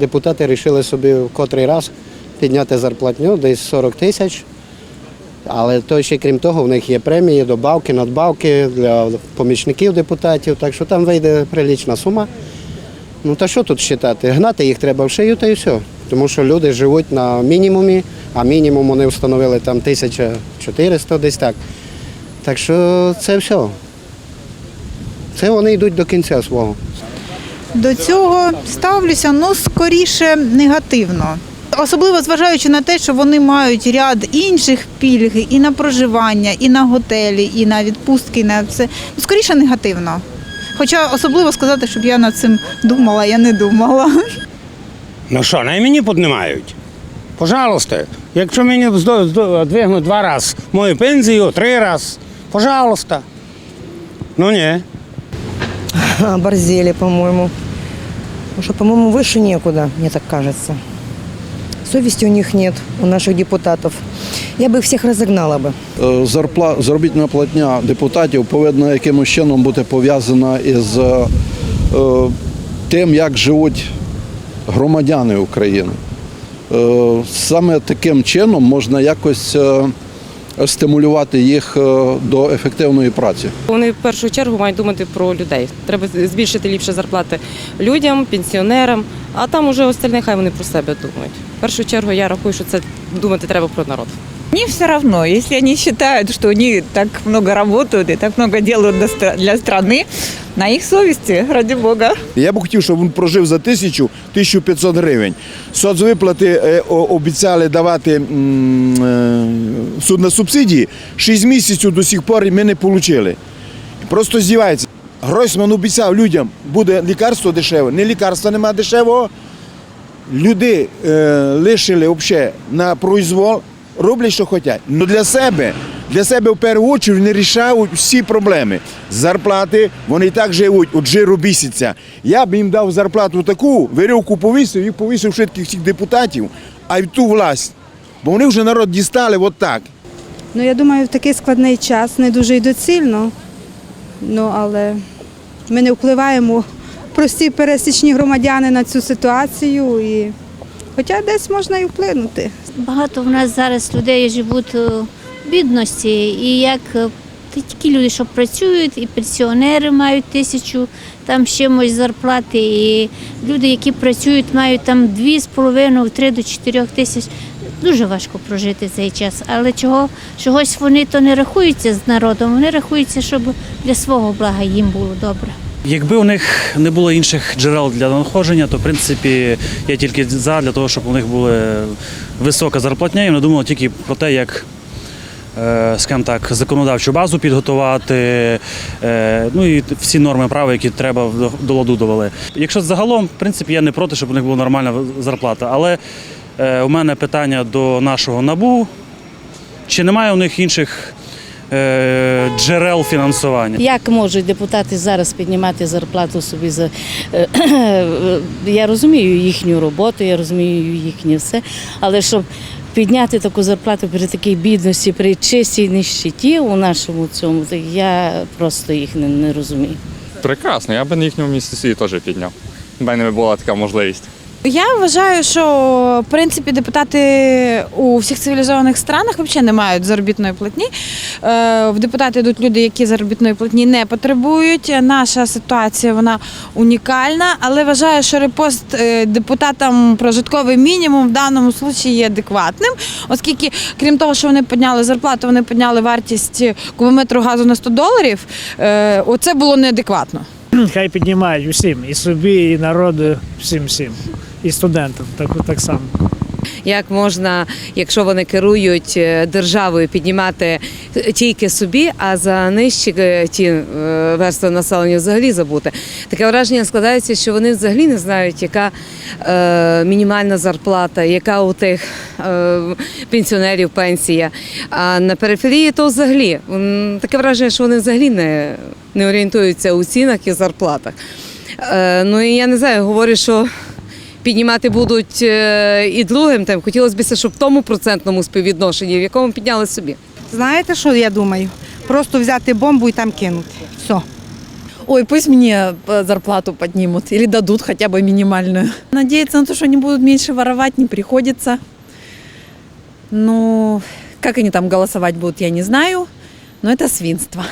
депутати вирішили собі в котрий раз підняти зарплатню, десь 40 тисяч. Але то ще крім того, в них є премії, добавки, надбавки для помічників депутатів, так що там вийде прилічна сума. Ну та що тут вважати? Гнати їх треба в шию та і все. Тому що люди живуть на мінімумі, а мінімум вони встановили там 1400 десь так. Так що це все. Це вони йдуть до кінця свого. До цього ставлюся ну скоріше негативно. Особливо зважаючи на те, що вони мають ряд інших пільг і на проживання, і на готелі, і на відпустки, і на все. Ну, скоріше негативно. Хоча особливо сказати, щоб я над цим думала, я не думала. Ну що, най мені піднімають? Пожалуйста. Якщо мені двигнуть два рази мою пенсію, три рази, пожалуйста. Ну ні. Оборзели, по-моему. Потому что, по-моему, выше некуда, мне так кажется. Совести у них нет, у наших депутатов. Я бы их всех разогнала бы. Е, зарпла, заробітна платня депутатів повинна якимось чином бути пов'язана із е, е, тим, як живуть громадяни України. Е, саме таким чином можна якось е, стимулювати їх е, до ефективної праці. Вони в першу чергу мають думати про людей. Треба збільшити ліпше зарплати людям, пенсіонерам, а там уже остальне хай вони про себе думають. В першу чергу я рахую, що це думати треба про народ. Мне все равно, если они считают, что они так много работают и так много делают для стра- страны, на их совести, ради бога. Я б хотів, щоб він прожив за тисячу 1500 гривень. Соцвиплати е, обіцяли давати е, суд на субсидії. 6 місяців до сих пор ми не отримали. Просто здівається. Гройсман обіцяв людям, буде лікарство дешеве. Не лікарства немає дешевого. Люди е, лишили взагалі на произвол, роблять, що хочуть. Ну для себе, для себе в першу чергу не рішають всі проблеми. Зарплати, вони і так живуть, от жиру бісяться. Я б їм дав зарплату таку, вирівку повісив, їх повісив швидких всіх депутатів, а й ту власть. Бо вони вже народ дістали от так. Ну, я думаю, в такий складний час не дуже й доцільно. Ну, але ми не впливаємо прості пересічні громадяни на цю ситуацію. І... Хоча десь можна і вплинути. Багато в нас зараз людей живуть в бідності, і як е, такі люди, що працюють, і пенсіонери мають тисячу там з чимось зарплати, і люди, які працюють, мають там дві з половиною, три до чотирьох тисяч. Дуже важко прожити цей час. Але чого чогось вони то не рахуються з народом, вони рахуються, щоб для свого блага їм було добре. Якби у них не було інших джерел для надходження, то в принципі я тільки за для того, щоб у них була висока зарплатня, і вони думали тільки про те, як. е, Скажімо так, законодавчу базу підготувати, е, ну і всі норми права, які треба до- ладу довели. Якщо загалом, в принципі, я не проти, щоб у них була нормальна зарплата. Але е, у мене питання до нашого набу: чи немає у них інших джерел фінансування? Як можуть депутати зараз піднімати зарплату собі за е, я розумію їхню роботу, я розумію їхнє все, але щоб підняти таку зарплату при такій бідності, при чистій нищеті у нашому цьому, я просто їх не, не розумію. Прекрасно, я би на їхньому місці собі теж підняв. У мене була така можливість. Я вважаю, що в принципі депутати у всіх цивілізованих странах взагалі не мають заробітної платні. Е, В депутати йдуть люди, які заробітної платні не потребують. Наша ситуація вона унікальна, але вважаю, що репост е, депутатам прожитковий мінімум в даному випадку є адекватним, оскільки, крім того, що вони підняли зарплату, вони підняли вартість кубометру газу на 100 доларів. Е, Оце було неадекватно. Хай піднімають усім, і собі, і народу, всім всім. І студентам так, так само. Як можна, якщо вони керують е, державою, піднімати тільки собі, а за нижчі е, ті е, верстви населення взагалі забути? Таке враження складається, що вони взагалі не знають, яка е, мінімальна зарплата, яка у тих е, пенсіонерів пенсія. А на периферії то взагалі таке враження, що вони взагалі не, не орієнтуються у цінах і зарплатах. Е, ну і я не знаю, говорю, що піднімати будуть е, і другим тем. Хотілося б, щоб в тому процентному співвідношенні, в якому підняли собі. Знаєте, що я думаю? Просто взяти бомбу і там кинути. Все. Ой, пусть мне э, зарплату поднимут или дадут хотя бы минимальную. Надеяться на то, что они будут меньше воровать, не приходится. Ну, как они там голосовать будут, я не знаю, но это свинство.